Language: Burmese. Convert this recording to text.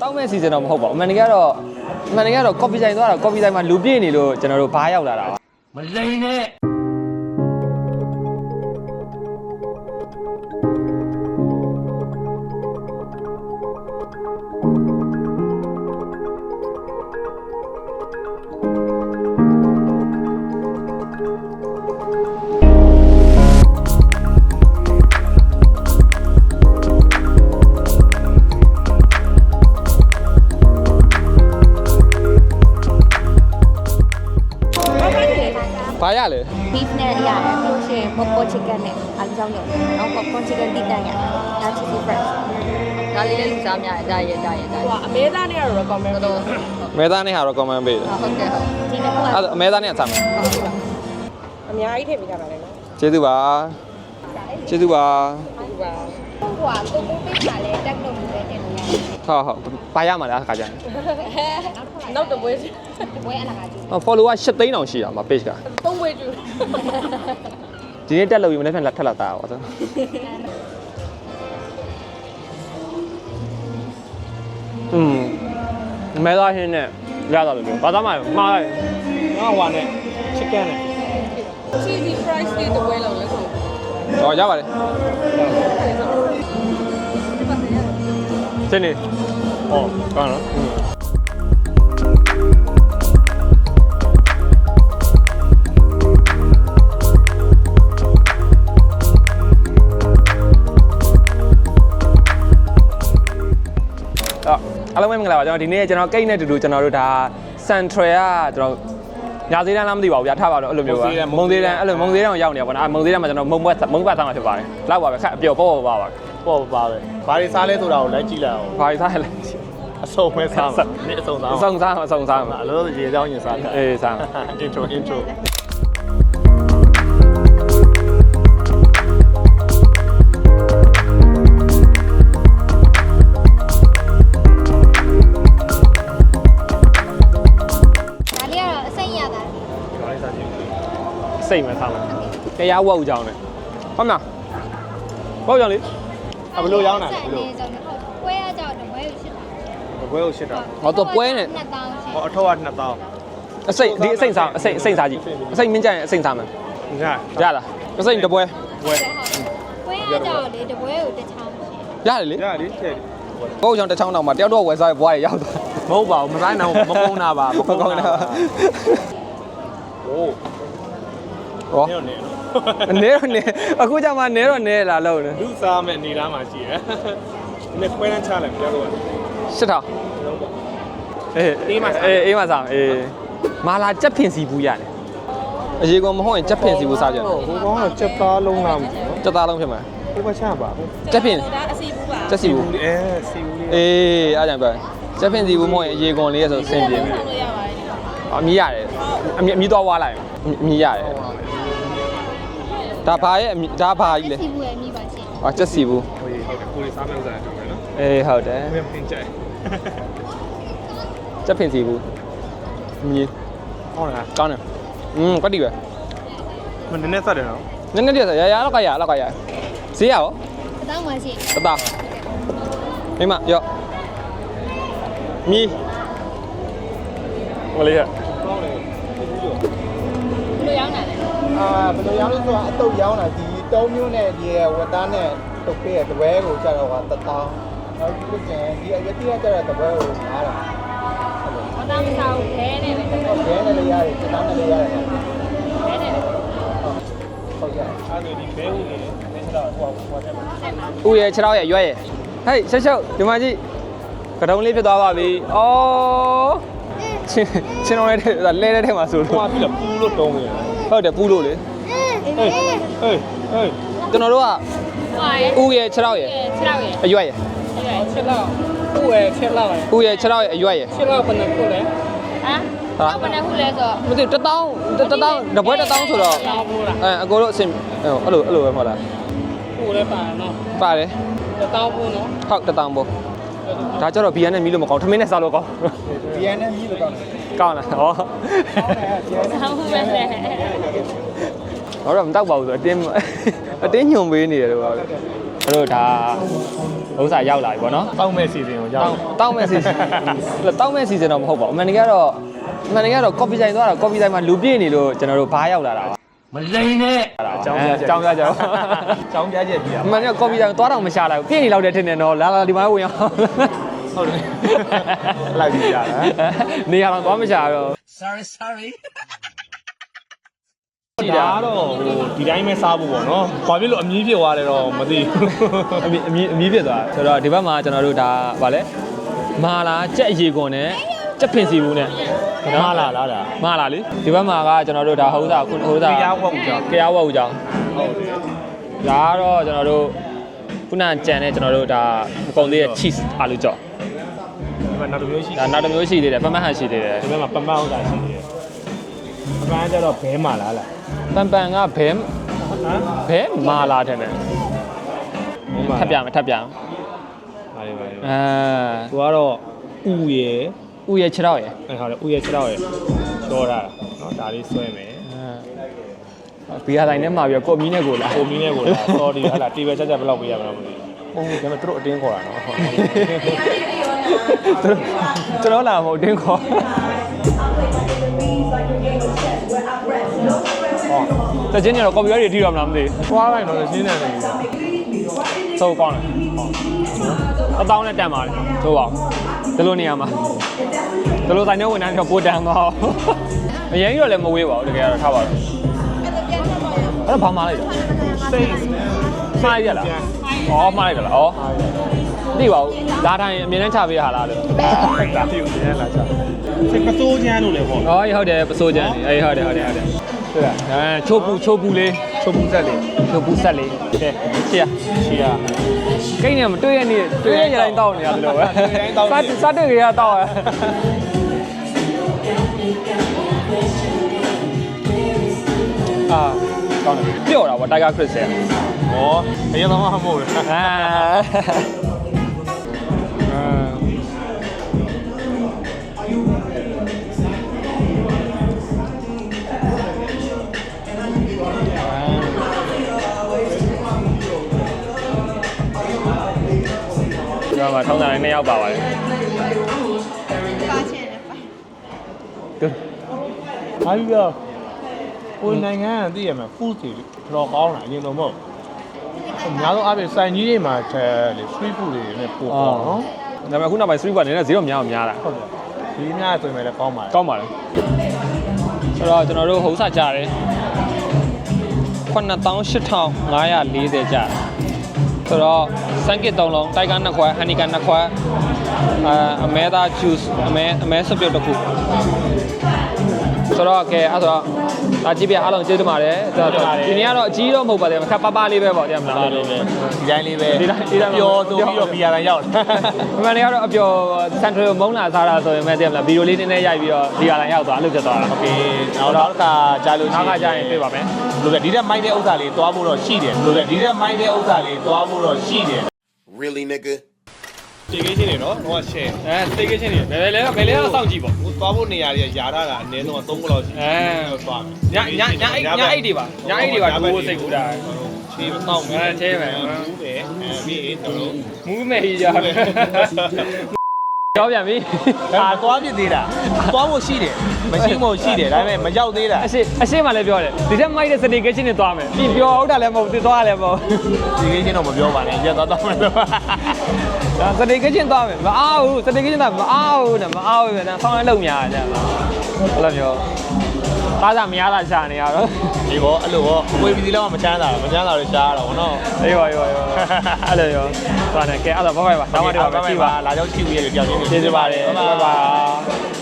တောင်းမဲ့စီစဉ်တော့မဟုတ်ပါဘူးအမှန်တကယ်ကတော့အမှန်တကယ်ကတော့ coffee ဆိုင်သွားတာ coffee ဆိုင်မှာလူပြည့်နေလို့ကျွန်တော်တို့ဘားရောက်လာတာပါမလိန်နဲ့ ဘာရလဲ beef နဲ့ရတယ်ပြီးလို့ရှိရင် popcorn chicken နဲ့အားကြောင်းရုံနောက် popcorn chicken တိတန်ရတယ်ဒါ cheesy fries ဒါလေးလေးလူစားများတယ်ဒါရဲဒါရဲဒါရဲဟိုအမဲသားနဲ့ကတော့ recommend တော့မဲသားနဲ့ဟာတော့ comment ပေးတယ်ဟုတ်ကဲ့ဟုတ်ဒီနှစ်ခုကအဲ့ဒါအမဲသားနဲ့အစားမယ်အများကြီးထည့်ပေးကြပါလေနော်ကျေးဇူးပါကျေးဇူးပါဒီပါဟိုကကိုကိုပေးတာလဲတက်လို့မလဲတင်လို့ရတယ်ဟုတ်ဟုတ်ဘာရမှာလဲအခါကျရင်နောက်တစ်ပွဲဘွဲအလားကြီးဟော follower 8သိန်းတောင်ရှိတာမှာ page က သုံးပွဲကျူဒီနေ့တက်လို့ပြီးမနေ့ကလက်ထက်လာတာပါဆိုอืมမဲသားဟင်းနဲ့ရတာလို့ပြောဘာသာမှမှားလိုက်ငါဟွာနဲ့ chicken နဲ့ cheesy fries တွေတစ်ပွဲလောက်လဲဆိုဟောရပါတယ်စနေဟောကောင်းနော် အော်အားလုံးပဲမင်္ဂလာပါကျွန်တော်ဒီနေ့ကျွန်တော်ကိတ်နဲ့တူတူကျွန်တော်တို့ဒါ Central ကကျွန်တော်ညာသေးတန်းလားမသိပါဘူးဗျာထားပါတော့အဲ့လိုမျိုးပါမုံသေးတန်းအဲ့လိုမုံသေးတန်းကိုရောက်နေတာပေါ့နော်အဲ့မုံသေးတန်းမှာကျွန်တော်မုံဘွက်မုံဘွက်သားမှာဖြစ်ပါတယ်လောက်ပါပဲခက်အပျော်ပေါ့ပေါ့ပါပါပေါ့ပါပဲဘာတွေစားလဲဆိုတာကိုလိုက်ကြည့်လိုက်အောင်ဘာစားလဲအစုံပဲစားမှာနေ့အစုံစားအဆုံးစားအဆုံးစားအလို့ရေကြောင်းရင်စားတယ်အေးစား intro intro ကတော့အစိမ့်ရတာဘာလဲစားကြည့်စိတ်မစားဘူးတရားဝတ်ဦးကြောင်းနဲ့ဟုတ်မလားဝတ်ဦးကြောင်းလေအဘလို့ရောင်းတာလဲဘလို့ဘွဲရကြောက်တော့ဘွဲကိုရှစ်တာဘွဲကိုရှစ်တာဟောတော့ပွဲနဲ့နှစ်တောင်းရှစ်ဟောအထောက်က2000အစိတ်ဒီအစိတ်စားအစိတ်အစိတ်စားကြည့်အစိတ်မင်းကြရင်အစိတ်စားမယ်ညာရလားအစိတ်တပွဲဘွဲဘွဲရကြောက်လေတပွဲကိုတစ်ချောင်းရှိရတယ်လေညာလေထည့်ဝတ်ဦးကြောင်းတစ်ချောင်းတောင်မှာတယောက်တော့ဝယ်စားရဲ့ဘွားရရောက်သွားမဟုတ်ပါဘူးမဆိုင်တော့မကုန်းတာပါမကုန်းတာโอ้ ဟောနေနေနေတော့နေအခုကျမှနေတော့နေလာလို့နေလူစားမဲ့အနေသားမှာရှိတယ်။ဒီပွဲတန်းချလိုက်ပြောတော့ရှစ်ထောင်အေးအေးမအေးအေးမစားအေးမာလာကြက်ဖင်စီဘူးရတယ်အရေကောင်မဟုတ်ရင်ကြက်ဖင်စီဘူးစားကြတယ်ဟိုကောင်ကချက်သားလုံးလားမသိဘူးကြက်သားလုံးဖြစ်မှာ။ဟိုဘချပါဘူးကြက်ဖင်ဒါအစီဘူးပါကြက်စီဘူး။အဲစီဦးလေးအေးအားကြောင့်ပြောကြက်ဖင်စီဘူးမဟုတ်ရင်အရေကောင်လေးရဆိုဆင်ပြေပြီ ဆောင်လို့ရပါတယ်အမီးရတယ်အမီးအမီးတော့ဝါလိုက်အမီးရတယ်ဒါဘာရဲ့အမီးဒါဘာကြီးလဲစီဘူးရဲ့မိပါရှင်ဟာကြက်စီဘူး။ဟိုဟုတ်ကဲ့ကိုလေးစားမဲ့ဥစ္စာတူတယ်နော်အေးဟုတ်တယ်။ဘယ်ပင်ကြိုက်ကြက်ဖင်စီဘူးအမီး။ဟုတ်လားကောင်းတယ်อืมကွက်တီပဲ။မနည်းနည်းဆက်တယ်နော်နည်းနည်းတည်းဆိုရရလောက်ကရလောက်ကရဈေးရရောတစ်တောင်းပါရှင်တတာမိမရော့မီမလေးရ။ကောင်းတယ်။ဒီလိုဘယ် လိုရောင်းတာလဲအာဘယ်လိုရောင်းလဲဆိုတော့အတုပ်ရောင်းတာဒီ၃မျိုးနဲ့ဒီဝတ်သားနဲ့တုပ်ပေးတဲ့တပွဲကိုကျတော့ကတထောင်နောက်ဒီလိုကျရင်ဒီအရက်တိကကျတော့တပွဲကို9000ဘာသာမစားဘူးခဲနဲ့ပဲဟုတ်ဟုတ်ရဲနဲ့လည်းရတယ်တသားနဲ့လည်းရတယ်ခဲနဲ့ပဲဟုတ်ရဲ့။အဲ့ဒီဘဲဦးနေတယ်။အဲ့ဒါဟိုဟိုထဲမှာဆက်မှာဦးရဲ့ခြေထောက်ရဲ့ရွက်ရဲ့ဟေးရှက်ရှက်ဒီမှာကြည့်ကတုံးလေးဖြစ်သွားပါပြီအော် ချင်းချင်းတော်လေးထဲလဲတဲ့ထဲမှာဆိုဟိုလို့ကပြီလားပူလို့တုံးနေတယ်ဟုတ်တယ်ပူလို့လေ။ဟေးဟေးဟေးကျွန်တော်တို့ကဟွာရဲ့ဦးရဲ့ခြေထောက်ရဲ့ခြေထောက်ရဲ့အရွက်ရဲ့ချက်လောက်ဟုတ်ရဲ့ချက်လောက်ဦးရဲ့ခြေထောက်ရဲ့အရွက်ရဲ့ချက်လောက်ဘယ်နှခုလဲဟမ်တော့ဘယ်နဲ့ခုလဲဆိုမသိဘူးတစ်တောင်းတစ်တောင်းတပွဲတစ်တောင်းဆိုတော့တောင်းဘူးလားအဲအကိုတို့အဆင်အဲ့လိုအဲ့လိုပဲမဟုတ်လားခုလည်းပါနော်ပါတယ်တောင်းဘူးနော်ဟုတ်တစ်တောင်းပေါ့ ဒါကြတော့ BN နဲ့မီးလို့မကောင်းထမင်းနဲ့စားလို့ကောင်းဒီအနေနဲ့မြည်လို့ကောင်းတယ်ကောင်းလားဟောဆောင်းဘူးပဲလေတော့တော့မတောက်ပါဘူးဆိုအတင်းအတင်းညွန်ပေးနေတယ်တော့တို့ဒါဥစ္စာရောက်လာပြီပေါ့နော်တောက်မဲ့စီစဉ်ကိုရောက်တောင်းတောင်းမဲ့စီစဉ်တောင်းမဲ့စီစဉ်တော့မဟုတ်ပါဘူးအမှန်တကယ်ကတော့အမှန်တကယ်ကတော့ copy ဆိုင်သွားတာ copy ဆိုင်မှာလူပြည့်နေလို့ကျွန်တော်တို့ဘားရောက်လာတာပါ မလိန်နဲ့အကြောင်းပြအကြောင်းပြကြောင်းအကြောင်းပြချက်ပြရအမှန်တကယ် copy ဆိုင်သွားတော့မရှာလိုက်ဘူးပြည့်နေလောက်တဲ့ထင်တယ်နော်လာလာဒီမှာဝင်အောင်ဟုတ်တယ်လိုက်ပြရတာနေရာတော့သွားမရှာတော့ဒီဒါတော့ဟိုဒီတိုင်းပဲစားဖို့ပေါ့နော်။ဘာဖြစ်လို့အမြင့်ဖြစ်သွားလဲတော့မသိဘူးအမီအမီအမီဖြစ်သွားဆိုတော့ဒီဘက်မှာကျွန်တော်တို့ဒါဗာလဲမာလာကြက်အရေကွန်နဲ့ ကြက်ဖင်စီဘူးနဲ့။နားလာလားဒါမာလာလေဒီဘက်မှာကကျွန်တော်တို့ဒါဟိုးစာခုဟိုးစာတရားဝတ်ဦးကြောင်းကရားဝတ်ဦးကြောင်းဟုတ်တယ်ဒါကတော့ကျွန်တော်တို့ခုနကြံတဲ့ကျွန်တော်တို့ဒါမကုန်သေးတဲ့ cheese အာလူကြော့ဒီမှာနောက်တစ်မျိုးရှိဒါနောက်တစ်မျိုးရှိသေးတယ်ပန်းပန်းဟန်ရှိသေးတယ်ဒီဘက်မှာပန်းပန်းဥစ္စာရှိတယ်။ပန်းပန်းကျတော့ဘဲမာလားလားပန်းပန်းကဘဲ။ဟမ်ဘဲမာလာတယ်နဲ့ထပ်ပြမယ်ထပ်ပြမယ်ပါလေပါလေအာ။သူကတော့ဥရယ် ဦးရဲ့ခြေတော့ရဲ့အဲဟုတ်တယ်ဥရယ်6တော့ရယ်တော့တာနော်ဒါလေးဆွဲမယ်အာဘီယာတိုင်းထဲမှာပြီးတော့ကိုမီးနဲ့ကိုလာကိုမင်းနဲ့ကိုလာ sorry ဟာလားတေဘယ်ချက်ချက်ဘယ်လောက်ပေးရမလဲမသိဘူးဟုတ်ဒါပေမဲ့သူတို့အတင်းခေါ်တာနော်ဟုတ်ကျွန်တော်လာမဟုတ်တင်းခေါ်တချင်းနေတော့ copy ရည်ထိတော့မလားမသိွားလိုက်တော့ရှင်းနေတယ်ကြီးဘူးသိုးကောင်းတယ်အတောင်းနဲ့တန်ပါလေသိုးပါ ဒီလိုနေရာမှာဒီလိုဆိုင်ထဲဝင်တိုင်းတော့ပိုတန်သွားအရင်ကြီးတော့လည်းမဝေးပါဘူးတကယ်တော့ထားပါတော့အဲ့တော့ဘာမှလိုက်တော့စိတ်မှားရလားဩမှားလိုက်လားဩသိပါဘူးလာတိုင်းအမြင်နဲ့ချပေးရဟာလားလို့ဒါပြုတ်နေလာချာစိတ်ကစိုးချမ်းလို့လေပေါ့อ๋อဟုတ်တယ်ပစိုးချမ်းအေးဟုတ်တယ်ဟုတ်တယ်ဟုတ်တယ်ဟုတ်လားအဲချိုးပူချိုးပူလေးချုပ်ပူဆက်လေချိုးပူဆက်လေးကဲ ချစ်ရရှိရကိန်းနေမတွေ့ရနေတွေ့ရရတိုင်းတောက်နေရတယ်လို့ပဲတွေ့ရတိုင်းတောက်နေစားစားတွေ့ကြရတောက်ရအာကောင်းတယ်ပျော့တာဗောတိုင်ဂါခရစ်စရဲ့ဟောအရင်တော့မဟုတ်ဘူးအာ ထောင်းတာလည်းနှစ်ယောက်ပါပါတယ်ပါချင်တယ်ပါဟာပြီးတော့ကိုယ်နိုင်ငံကသိရမှာ food တွေတော်ကောင်းတာအရင်တော့မဟုတ်အများဆုံးအားဖြင့်စိုင်ကြီးတွေမှာထဲလေ street food တွေနဲ့ပို့ပေါ့နော်ဒါပေမဲ့ခုနောက်ပိုင်း street ကနည်းနည်းဈေးတော့များအောင်များတာဟုတ်တယ်ဒီများဆိုရင်လည်းကောင်းပါတယ်ကောင်းပါလေဆိုတော့ကျွန်တော်တို့ဟိုးစကြတယ်98,540ကျတယ် ဆိုတော့စံကစ်၃လုံးတိုက်ကားနှစ်ခွက်ဟန်နီကန်နှစ်ခွက်အာအမဲသားဂျူးအမဲအမဲဆွပြုတ်တစ်ခုဆိုတော့ကဲအဲ့ဆိုတော့ ဒါကြည့်ပြအားလုံးကျေးဇူးပါတယ်ဆိုတော့ဒီနေ့ကတော့အကြီးတော့မဟုတ်ပါဘူးခက်ပပလေးပဲပေါ့တရားမလား ဒါလေးပဲဒီတိုင်းလေးပဲ ဒီတိုင်းဒီတိုင်း ပျော်ဆိုပြီးတော့ဘီယာတိုင်းရောက်တယ် အမှန်တကယ်တော့အပျော်စန်ထရယ်မုန်းလာစားတာဆိုရင်မဲ့တရားမလားဗီဒီယိုလေးနည်းနည်းရိုက်ပြီးတော့ဒီကလည်းရောက်သွားလို့ဖြစ်သွားတာ โอเคနောက်တော့ကကြားလို့ရှိ နောက်ကကြာရင်တွေ့ပါမယ် လို့လေဒီတက်မိုက်တဲ့ဥစ္စာလေးသွားဖို့တော့ရှိတယ်လို့လေဒီတက်မိုက်တဲ့ဥစ္စာလေးသွားဖို့တော့ရှိတယ် Really, nigga? ဒီကိချင်းနေနော်ဟိုက share အဲစတေးကချင်းနေဘယ်လဲဘယ်လဲတော့စောင့်ကြည့်ပေါ့ဟိုသွားဖို့နေရာတွေယာထားတာအနည်းဆုံး3ခုလောက်ရှိတယ်အဲသွားမယ်ညညညအိတ်ညအိတ်တွေပါညအိတ်တွေပါဒိုးစိတ်ကူတာချေးမတော့ဘူးအဲချေးမယ်ဘူးပဲအဲပြီးရင်ကျွန်တော်မူးမယ်ကြီးရတယ်ကြောက်ပြန်ပြီအာသွားပြစ်သေးတာသွားဖို့ရှိတယ်မရှိမို့ရှိတယ်ဒါပေမဲ့မရောက်သေးတာအရှိအရှိမှလည်းပြောတယ်ဒီထက်မိုက်တဲ့စတေးကချင်းနေသွားမယ်ပြီးပြောဟုတ်တာလည်းမဟုတ်သူသွားလည်းမဟုတ်ဒီကိချင်းတော့မပြောပါနဲ့ရက်သွားတော့မယ်လို့ ဒါစတေးကချင်းသွားမယ်မအားဘူးစတေးကချင်းသွားမအားဘူးနဲ့မအားဘူးပဲဒါဆောင်းရဲလုံများကြပါဘယ်လိုမျိုးသားစားမရတာရှာနေရတော့ဒီဘောအဲ့လိုဘောဝေးပြီးဒီလောက်မချမ်းသာမချမ်းသာတော့ရှားတော့ဘောနော်အေးပါအေးပါအေးပါအဲ့လိုရောသွားတယ်ကဲအဲ့တော့ဘိုင်ဘိုင်ပါနောက်မှတွေ့ပါမယ်ကြည့်ပါလာကြောက်ချီဦးရဲ့ကြောက်ချင်းကျေးဇူးပါတယ်ဘိုင်ဘိုင်